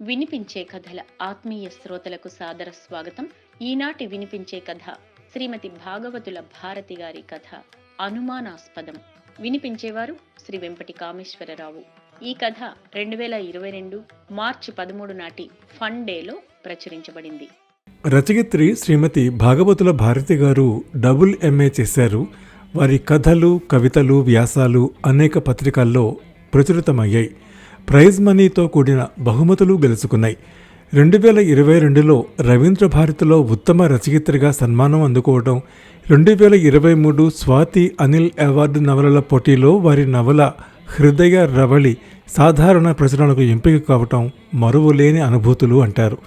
వినిపించే కథల ఆత్మీయ శ్రోతలకు సాదర స్వాగతం. ఈనాటి వినిపించే కథ శ్రీమతి భాగవతుల భారతి గారి కథ అనుమానాస్పదం. వినిపించేవారు శ్రీ వెంపటి కామేశ్వరరావు ఈ కథ రెండు వేల ఇరవై రెండు మార్చి పదమూడు నాటి ఫన్ డేలో ప్రచురించబడింది. రచయిత్రి శ్రీమతి భాగవతుల భారతి గారు డబుల్ ఎంఏ చేశారు. వారి కథలు కవితలు వ్యాసాలు అనేక పత్రికల్లో ప్రచురితమయ్యాయి. ప్రైజ్ మనీతో కూడిన బహుమతులు గెలుచుకున్నాయి. రెండు వేల ఇరవై రెండులో రవీంద్ర భారతిలో ఉత్తమ రచయిత్రిగా సన్మానం అందుకోవడం రెండు వేల ఇరవై మూడు స్వాతి అనిల్ అవార్డు నవలల పోటీలో వారి నవల హృదయ రవళి సాధారణ ప్రచురణకు ఎంపిక కావటం మరువలేని అనుభూతులు అంటారు.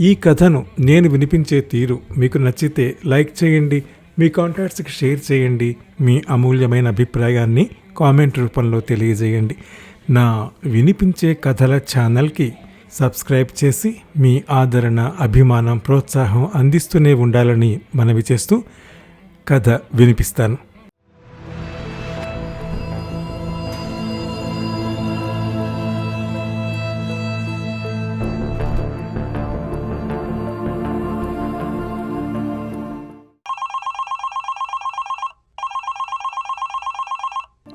ఈ కథను నేను వినిపించే తీరు మీకు నచ్చితే లైక్ చేయండి మీ కాంటాక్ట్స్కి షేర్ చేయండి మీ అమూల్యమైన అభిప్రాయాన్ని కామెంట్ రూపంలో తెలియజేయండి. నా వినిపించే కథల ఛానల్కి సబ్స్క్రైబ్ చేసి మీ ఆదరణ అభిమానం ప్రోత్సాహం అందిస్తూనే ఉండాలని మనవి చేస్తూ కథ వినిపిస్తాను.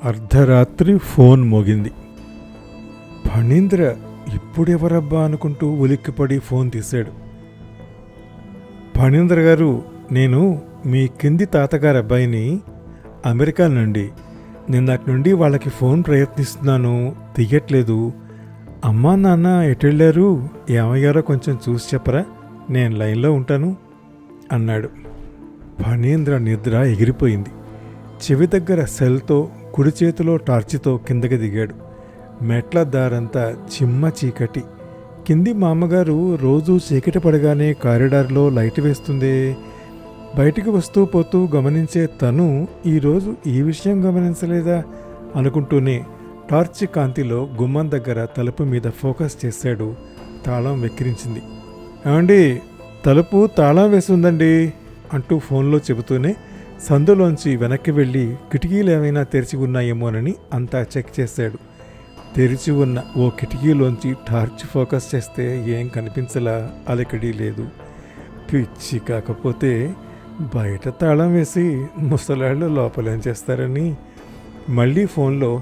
అర్ధరాత్రి ఫోన్ మోగింది. ఫణీంద్ర ఇప్పుడెవరబ్బా అనుకుంటూ ఉలిక్కిపడి ఫోన్ తీశాడు. ఫణీంద్ర గారు నేను మీ కింది తాతగారి అబ్బాయిని అమెరికా నుండి. నిన్నటి నుండి వాళ్ళకి ఫోన్ ప్రయత్నిస్తున్నాను తీయట్లేదు అమ్మా నాన్న ఎటెళ్ళారు ఏమయ్యారో కొంచెం చూసి చెప్పరా? నేను లైన్లో ఉంటాను అన్నాడు. ఫణీంద్ర నిద్ర ఎగిరిపోయింది. చెవి దగ్గర సెల్తో కుడి చేతిలో టార్చితో కిందకి దిగాడు. మెట్ల దారంతా చిమ్మ చీకటి. కింది మామగారు రోజు చీకటి పడగానే కారిడార్లో లైట్ వేస్తుందే. బయటికి వస్తూ పోతూ గమనించే తను ఈరోజు ఈ విషయం గమనించలేదా అనుకుంటూనే టార్చ్ కాంతిలో గుమ్మం దగ్గర తలుపు మీద ఫోకస్ చేశాడు. తాళం వెక్కిరించింది. ఏమండి తలుపు తాళం వేసుందండి అంటూ ఫోన్లో చెబుతూనే సందులోంచి వెనక్కి వెళ్ళి కిటికీలు ఏమైనా తెరిచి ఉన్నాయేమోనని అంతా చెక్ చేశాడు. తెరిచి ఉన్న ఓ కిటికీలోంచి టార్చ్ ఫోకస్ చేస్తే ఏం కనిపించలా? అలకడి లేదు. పిచ్చి కాకపోతే బయట తాళం వేసి ముసలాళ్ళు లోపలేం చేస్తారని. మళ్ళీ ఫోన్లో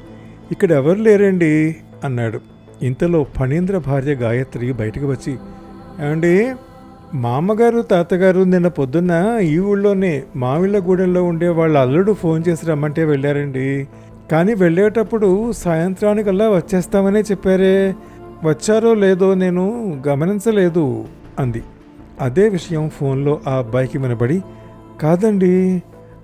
ఇక్కడ ఎవరు లేరండి? అన్నాడు. ఇంతలో ఫణీంద్ర భార్య గాయత్రి బయటకు వచ్చి ఏమండి మామగారు తాతగారు నిన్న పొద్దున్న ఈ ఊళ్ళోనే మామిళ్ళగూడెంలో ఉండే వాళ్ళ అల్లుడు ఫోన్ చేసి రమ్మంటే వెళ్ళారండి. కానీ వెళ్ళేటప్పుడు సాయంత్రానికల్లా వచ్చేస్తామనే చెప్పారే. వచ్చారో లేదో నేను గమనించలేదు అంది. అదే విషయం ఫోన్లో ఆ అబ్బాయికి వినబడి కాదండి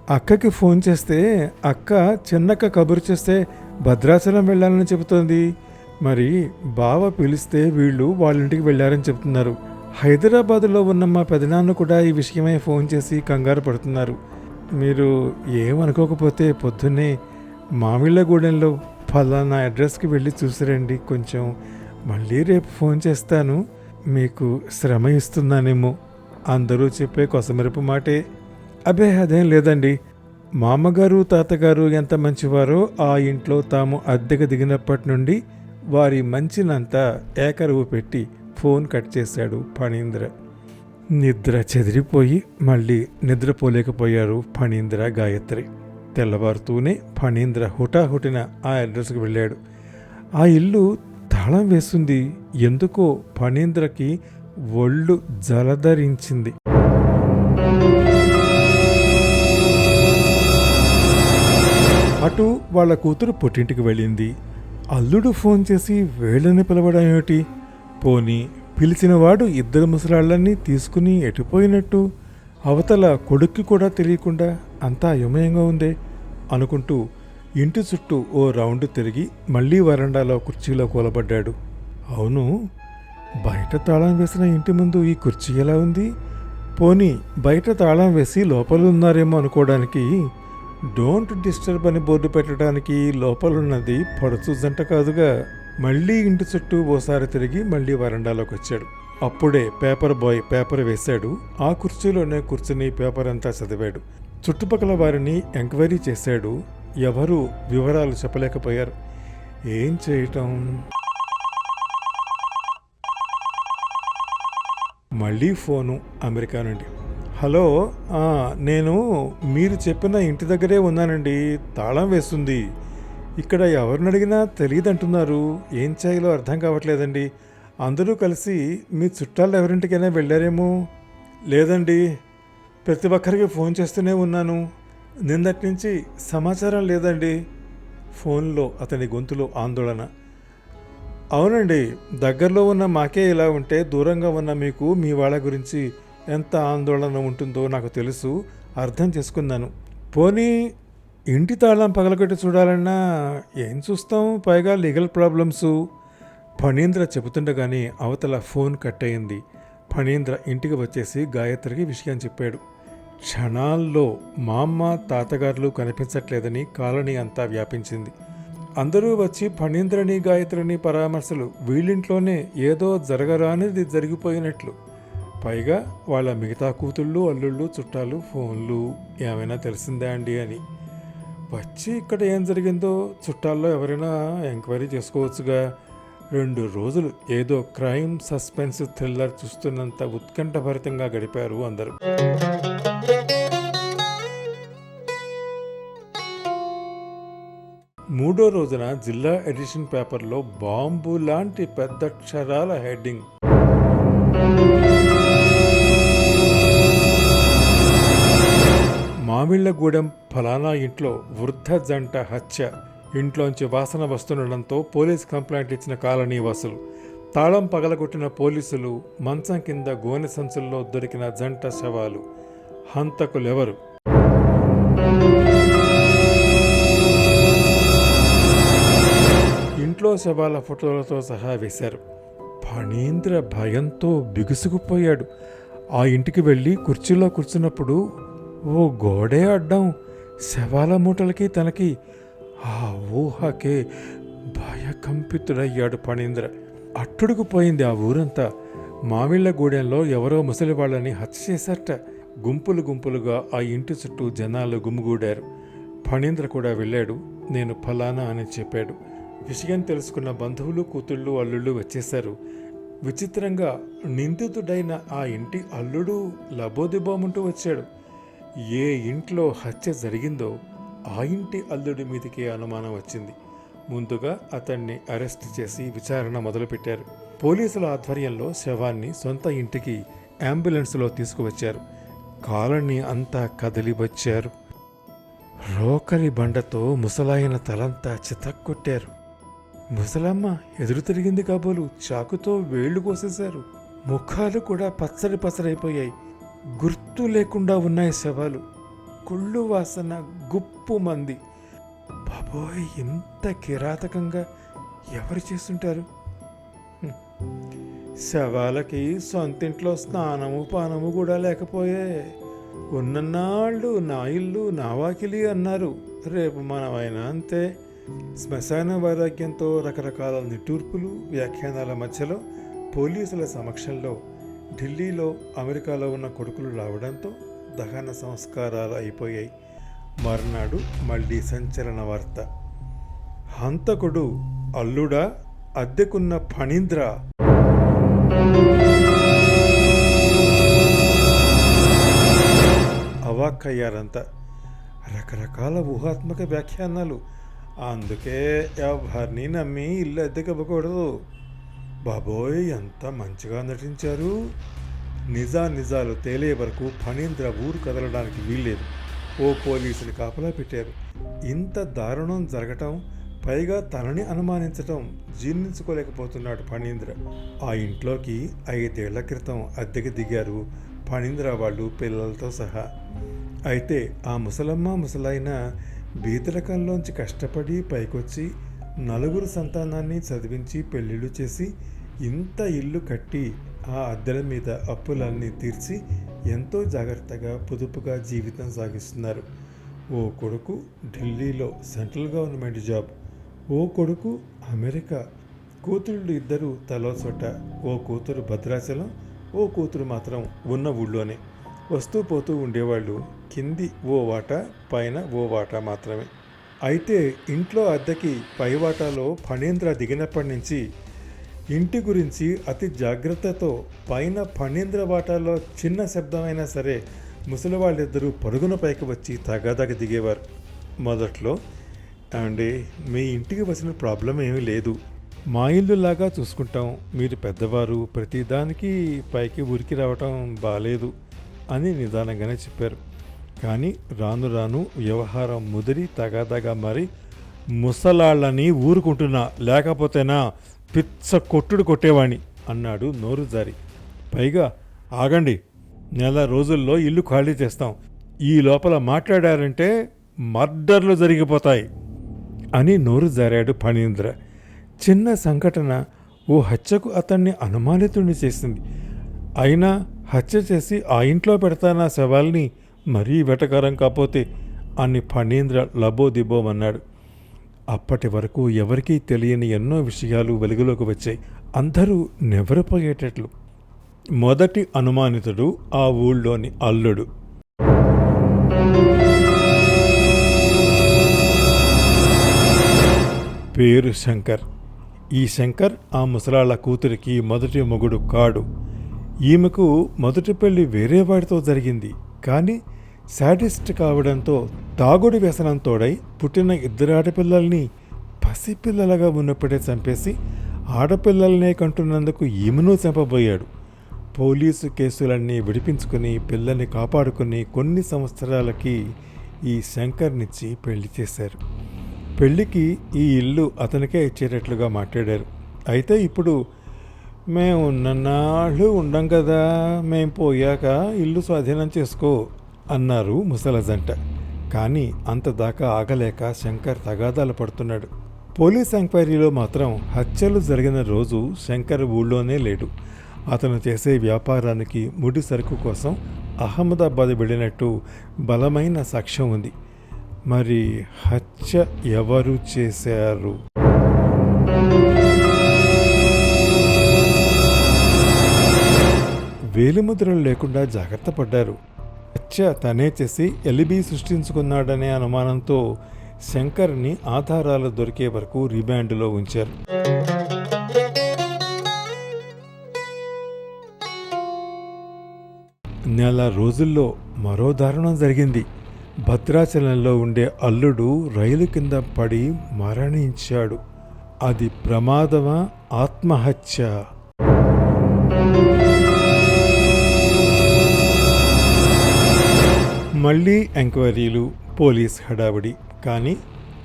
అక్కకి ఫోన్ చేస్తే అక్క చిన్నక్క కబురు చేస్తే భద్రాచలం వెళ్ళాలని చెబుతోంది. మరి బావ పిలిస్తే వీళ్ళు వాళ్ళ ఇంటికి వెళ్ళారని చెబుతున్నారు. హైదరాబాదులో ఉన్న మా పెదనాన్న కూడా ఈ విషయమై ఫోన్ చేసి కంగారు పడుతున్నారు. మీరు ఏమనుకోకపోతే పొద్దున్నే మామిళ్ళగూడెంలో ఫలానా అడ్రస్కి వెళ్ళి చూసిరండి కొంచెం. మళ్ళీ రేపు ఫోన్ చేస్తాను. మీకు శ్రమ ఇస్తున్నానేమో. అందరూ చెప్పే కొసమెరుపు మాటే. అబే అదేం లేదండి. మామగారు తాతగారు ఎంత మంచివారో ఆ ఇంట్లో తాము అద్దెకు దిగినప్పటి నుండి వారి మంచినంతా ఏకరువు పెట్టి ఫోన్ కట్ చేశాడు ఫణీంద్ర. నిద్ర చెదిరిపోయి మళ్ళీ నిద్రపోలేకపోయారు ఫణీంద్ర గాయత్రి. తెల్లవారుతూనే ఫణీంద్ర హుటాహుటిన ఆ అడ్రస్కి వెళ్ళాడు. ఆ ఇల్లు తాళం వేస్తుంది ఎందుకో ఫణీంద్రకి ఒళ్ళు జలధరించింది. అటు వాళ్ళ కూతురు పుట్టింటికి వెళ్ళింది. అల్లుడు ఫోన్ చేసి వేళ్ళని పిలవడం ఏమిటి? పోని పిలిచినవాడు ఇద్దరు ముసలాళ్ళని తీసుకుని ఎటుపోయినట్టు అవతల కొడుక్కి కూడా తెలియకుండా అంతా అయోమయంగా ఉందే అనుకుంటూ ఇంటి చుట్టూ ఓ రౌండ్ తిరిగి మళ్ళీ వరండాలో కుర్చీలో కూలబడ్డాడు. అవును బయట తాళం వేసిన ఇంటి ముందు ఈ కుర్చీ ఎలా ఉంది? పోనీ బయట తాళం వేసి లోపల ఉన్నారేమో అనుకోవడానికి డోంట్ డిస్టర్బ్ అని బోర్డు పెట్టడానికి లోపలున్నది పడుచు జంట కాదుగా. మళ్ళీ ఇంటి చుట్టూ ఓసారి తిరిగి మళ్ళీ వరండాలోకి వచ్చాడు. అప్పుడే పేపర్ బాయ్ పేపర్ వేశాడు. ఆ కుర్చీలోనే కూర్చుని పేపర్ అంతా చదివాడు. చుట్టుపక్కల వారిని ఎంక్వైరీ చేశాడు. ఎవరు వివరాలు చెప్పలేకపోయారు. ఏం చేయటం? మళ్ళీ ఫోను అమెరికా నుండి. హలో నేను మీరు చెప్పిన ఇంటి దగ్గరే ఉన్నానండి. తాళం వేస్తుంది. ఇక్కడ ఎవరిని అడిగినా తెలియదంటున్నారు. ఏం చేయాలో అర్థం కావట్లేదండి. అందరూ కలిసి మీ చుట్టాలు ఎవరింటికైనా వెళ్ళారేమో? లేదండి. ప్రతి ఒక్కరికి ఫోన్ చేస్తూనే ఉన్నాను. నిన్నటి నుంచి సమాచారం లేదండి. ఫోన్లో అతని గొంతులో ఆందోళన. అవునండి. దగ్గరలో ఉన్న మాకే ఇలా ఉంటే దూరంగా ఉన్న మీకు మీ వాళ్ళ గురించి ఎంత ఆందోళన ఉంటుందో నాకు తెలుసు. అర్థం చేసుకున్నాను. పోనీ ఇంటి తాళం పగలగొట్టి చూడాలన్నా ఏం చూస్తాం? పైగా లీగల్ ప్రాబ్లమ్స్. ఫణీంద్ర చెబుతుండగానే అవతల ఫోన్ కట్ అయింది ఫణీంద్ర ఇంటికి వచ్చేసి గాయత్రికి విషయం చెప్పాడు. క్షణాల్లో మా అమ్మ తాతగారులు కనిపించట్లేదని కాలనీ అంతా వ్యాపించింది. అందరూ వచ్చి ఫణీంద్రని గాయత్రిని పరామర్శలు వీళ్ళింట్లోనే ఏదో జరగరానిది జరిగిపోయినట్లు. పైగా వాళ్ళ మిగతా కూతుళ్ళు అల్లుళ్ళు చుట్టాలు ఫోన్లు ఏమైనా తెలిసిందా అండి అని. వచ్చి ఇక్కడ ఏం జరిగిందో చుట్టాల్లో ఎవరైనా ఎంక్వైరీ చేసుకోవచ్చుగా? రెండు రోజులు ఏదో క్రైమ్ సస్పెన్స్ థ్రిల్లర్ చూస్తున్నంత ఉత్కంఠభరితంగా గడిపారు అందరూ. మూడో రోజున జిల్లా ఎడిషన్ పేపర్లో బాంబు లాంటి పెద్దక్షరాల హెడ్డింగ్. మామిళ్ళగూడెం ఫలానా ఇంట్లో వృద్ధ జంట హత్య. ఇంట్లోంచి వాసన వస్తుండడంతో పోలీస్ కంప్లైంట్ ఇచ్చిన కాలనీ వాసులు. తాళం పగలగొట్టిన పోలీసులు మంచం కింద గోనె సంచుల్లో దొరికిన జంట శవాలు. హంతకులెవరు? ఇంట్లో శవాల ఫోటోలతో సహా వేశారు. ఫణీంద్ర భయంతో బిగుసుకుపోయాడు. ఆ ఇంటికి వెళ్ళి కుర్చీలో కూర్చున్నప్పుడు ఓ గోడే అడ్డం. శవాల మూటలకి తనకి ఆ ఊహకే భయకంపితుడయ్యాడు ఫణీంద్ర అట్టుడుకు పోయింది ఆ ఊరంతా. మామిళ్ళగూడెంలో ఎవరో ముసలి వాళ్ళని హత్య చేశారట. గుంపులు గుంపులుగా ఆ ఇంటి చుట్టూ జనాలు గుమిగూడారు. ఫణీంద్ర కూడా వెళ్ళాడు. నేను ఫలానా అని చెప్పాడు. విషయం తెలుసుకున్న బంధువులు కూతుళ్ళు అల్లుళ్ళు వచ్చేశారు. విచిత్రంగా నిందితుడైన ఆ ఇంటి అల్లుడు లబోదిబోమంటూ వచ్చాడు. ఏ ఇంట్లో హత్య జరిగిందో ఆ ఇంటి అల్లుడి మీదకే అనుమానం వచ్చింది. ముందుగా అతన్ని అరెస్ట్ చేసి విచారణ మొదలుపెట్టారు. పోలీసుల ఆధ్వర్యంలో శవాన్ని సొంత ఇంటికి అంబులెన్స్లో తీసుకువచ్చారు. కాలనీ అంతా కదిలివచ్చారు. రోకలి బండతో ముసలాయన తలంతా చితక్కొట్టారు. ముసలమ్మ ఎదురు తిరిగింది కాబోలు చాకుతో వేళ్ళు కోసేశారు. ముఖాలు కూడా పచ్చడి పచ్చడైపోయాయి. గుర్తు లేకుండా ఉన్నాయి శవాలు. కుళ్ళు వాసన గుప్పు మంది. బాబోయ్ ఎంత కిరాతకంగా ఎవరు చేస్తుంటారు? శవాలకి సొంతింట్లో స్నానము పానము కూడా లేకపోయే. ఉన్ననాళ్ళు నా ఇల్లు నా వాకిలి అన్నారు. రేపు మనమైనా అంతే. శ్మశాన వైరాగ్యంతో రకరకాల నిట్టూర్పులు వ్యాఖ్యానాల మధ్యలో పోలీసుల సమక్షంలో ఢిల్లీలో అమెరికాలో ఉన్న కొడుకులు రావడంతో దహన సంస్కారాలు అయిపోయాయి. మర్నాడు మళ్ళీ సంచలన వార్త. హంతకుడు అల్లుడా అద్దెకున్న ఫణీంద్ర. అవాక్కయ్యారంతా. రకరకాల ఊహాత్మక వ్యాఖ్యానాలు. అందుకే ఎవరిని నమ్మి ఇల్లు అద్దెకివ్వకూడదు. బాబోయ్ ఎంత మంచిగా నటించారు. నిజా నిజాలు తేలే వరకు ఫణీంద్ర ఊరు కదలడానికి వీల్లేదు. ఓ పోలీసుని కాపలా పెట్టారు. ఇంత దారుణం జరగటం పైగా తనని అనుమానించటం జీర్ణించుకోలేకపోతున్నాడు ఫణీంద్ర. ఆ ఇంట్లోకి ఐదేళ్ళ క్రితం అద్దెకి దిగారు ఫణీంద్ర వాళ్ళు పిల్లలతో సహా. అయితే ఆ ముసలమ్మ ముసలైన బీదరకంలోంచి కష్టపడి పైకొచ్చి నలుగురు సంతానాన్ని చదివించి పెళ్ళిళ్ళు చేసి ఇంత ఇల్లు కట్టి ఆ అద్దెల మీద అప్పులన్నీ తీర్చి ఎంతో జాగ్రత్తగా పొదుపుగా జీవితం సాగిస్తున్నారు. ఓ కొడుకు ఢిల్లీలో సెంట్రల్ గవర్నమెంట్ జాబ్. ఓ కొడుకు అమెరికా. కూతుళ్ళు ఇద్దరు తలో చోట. ఓ కూతురు భద్రాచలం ఓ కూతురు మాత్రం ఉన్న ఊళ్ళోనే. వస్తూ పోతూ ఉండేవాళ్ళు కింది ఓ వాటా పైన ఓ వాటా మాత్రమే. అయితే ఇంట్లో అద్దెకి పై వాటాలో ఫణేంద్ర దిగినప్పటి నుంచి ఇంటి గురించి అతి జాగ్రత్తతో పైన ఫణీంద్ర వాటాలో చిన్న శబ్దమైనా సరే ముసలి వాళ్ళిద్దరూ పరుగున పైకి వచ్చి తగాదాకి దిగేవారు. మొదట్లో అండి మీ ఇంటికి వచ్చిన ప్రాబ్లం ఏమీ లేదు. మా ఇల్లులాగా చూసుకుంటాం. మీరు పెద్దవారు ప్రతిదానికి పైకి ఉరికి రావటం బాలేదు అని నిదానంగానే చెప్పారు. కానీ రాను రాను వ్యవహారం ముదిరి తగాదాగా మారి ముసలాళ్ళని ఊరుకుంటున్నా. లేకపోతేనా పిచ్చ కొట్టుడు కొట్టేవాణ్ణి అన్నాడు నోరు జారి. పైగా ఆగండి నెల రోజుల్లో ఇల్లు ఖాళీ చేస్తాం. ఈ లోపల మాట్లాడారంటే మర్డర్లు జరిగిపోతాయి అని నోరు జారాడు ఫణీంద్ర చిన్న సంఘటన ఓ హత్యకు అతన్ని అనుమానితుడిని చేసింది. అయినా హత్య చేసి ఆ ఇంట్లో పెడతానా శవాల్ని మరీ వెటకారం కాపోతే అని ఫణీంద్ర లబోదిబోమన్నాడు. అప్పటి వరకు ఎవరికీ తెలియని ఎన్నో విషయాలు వెలుగులోకి వచ్చాయి. అందరూ నివ్వరపోయేటట్లు మొదటి అనుమానితుడు ఆ ఊళ్ళోని అల్లుడు. పేరు శంకర్. ఈ శంకర్ ఆ ముసలాళ్ళ కూతురికి మొదటి మొగుడు కాడు. ఈమెకు మొదటి పెళ్ళి వేరే వాడితో జరిగింది. కానీ శాడిస్ట్ కావడంతో తాగుడు వ్యసనం తోడై పుట్టిన ఇద్దరు ఆడపిల్లల్ని పసిపిల్లలుగా ఉన్నప్పుడే చంపేసి ఆడపిల్లలనే కంటున్నందుకు ఈమెను చంపబోయాడు. పోలీసు కేసులన్నీ విడిపించుకుని పిల్లల్ని కాపాడుకుని కొన్ని సంవత్సరాలకి ఈ శంకర్నిచ్చి పెళ్ళి చేశారు. పెళ్ళికి ఈ ఇల్లు అతనికే ఇచ్చేటట్లుగా మాట్లాడారు. అయితే ఇప్పుడు మేము ఉన్ననాళ్ళు ఉండం కదా మేము పోయాక ఇల్లు స్వాధీనం చేసుకో అన్నారు ముసల జంట. కానీ అంత దాకా ఆగలేక శంకర్ తగాదాలు పడుతున్నాడు. పోలీస్ ఎంక్వైరీలో మాత్రం హత్యలు జరిగిన రోజు శంకర్ ఊళ్ళోనే లేడు. అతను చేసే వ్యాపారానికి ముడి సరుకు కోసం అహ్మదాబాద్ వెళ్ళినట్టు బలమైన సాక్ష్యం ఉంది. మరి హత్య ఎవరు చేశారు? వేలిముద్రలు లేకుండా జాగ్రత్త పడ్డారు. హత్య తనే చేసి ఎలిబి సృష్టించుకున్నాడనే అనుమానంతో శంకర్ని ఆధారాలు దొరికే వరకు రిమాండ్లో ఉంచారు. నెల రోజుల్లో మరో దారుణం జరిగింది. భద్రాచలంలో ఉండే అల్లుడు రైలు కింద పడి మరణించాడు. అది ప్రమాదమా? ఆత్మహత్య? మళ్ళీ ఎంక్వైరీలు పోలీస్ హడావిడి. కానీ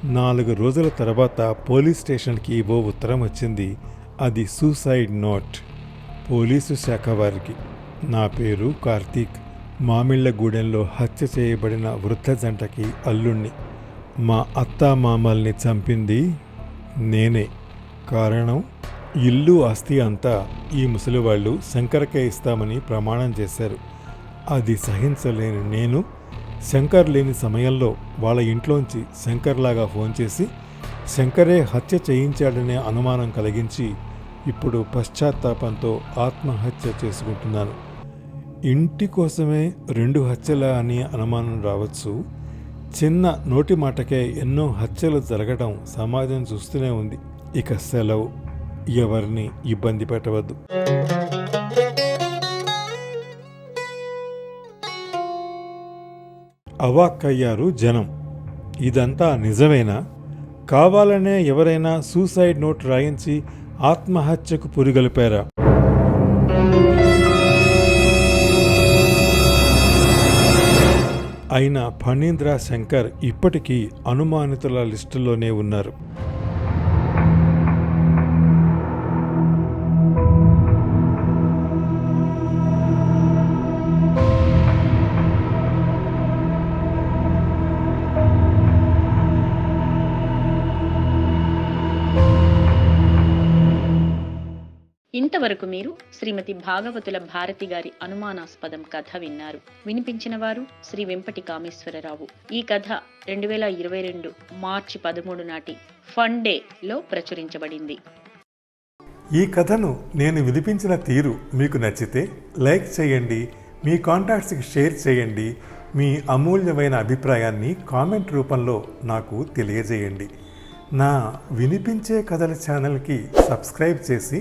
నాలుగు రోజుల తర్వాత పోలీస్ స్టేషన్కి ఓ ఉత్తరం వచ్చింది. అది సూసైడ్ నోట్. పోలీసు శాఖ వారికి. నా పేరు కార్తీక్. మామిళ్ళగూడెంలో హత్య చేయబడిన వృద్ధ జంటకి అల్లుణ్ణి. మా అత్త మామల్ని చంపింది నేనే. కారణం ఇల్లు ఆస్తి అంతా ఈ ముసలివాళ్ళు శంకరకే ఇస్తామని ప్రమాణం చేశారు. అది సహించలేని నేను శంకర్ లేని సమయంలో వాళ్ళ ఇంట్లోంచి శంకర్లాగా ఫోన్ చేసి శంకరే హత్య చేయించాడనే అనుమానం కలిగించి ఇప్పుడు పశ్చాత్తాపంతో ఆత్మహత్య చేసుకుంటున్నాను. ఇంటి కోసమే రెండు హత్యల అని అనుమానం రావచ్చు. చిన్న నోటి మాటకే ఎన్నో హత్యలు జరగడం సమాజం చూస్తూనే ఉంది. ఇక సెలవు. ఎవరిని ఇబ్బంది పెట్టవద్దు. అవాక్కయ్యారు జనం. ఇదంతా నిజమేనా? కావాలనే ఎవరైనా సూసైడ్ నోట్ రాయించి ఆత్మహత్యకు పురిగలిపారా? అయినా ఫణీంద్ర శంకర్ ఇప్పటికీ అనుమానితుల లిస్టులోనే ఉన్నారు. ఇంతవరకు మీరు శ్రీమతి భాగవతుల భారతి గారి అనుమానాస్పదం కథ విన్నారు. వినిపించిన వారు శ్రీ వెంపటి కామేశ్వరరావు ఈ కథ రెండు వేల ఇరవై రెండు మార్చి పదమూడు నాటి ఫన్ డేలో ప్రచురించబడింది. ఈ కథను నేను వినిపించిన తీరు మీకు నచ్చితే లైక్ చేయండి మీ కాంటాక్ట్స్కి షేర్ చేయండి మీ అమూల్యమైన అభిప్రాయాన్ని కామెంట్ రూపంలో నాకు తెలియజేయండి. నా వినిపించే కథల ఛానల్కి సబ్స్క్రైబ్ చేసి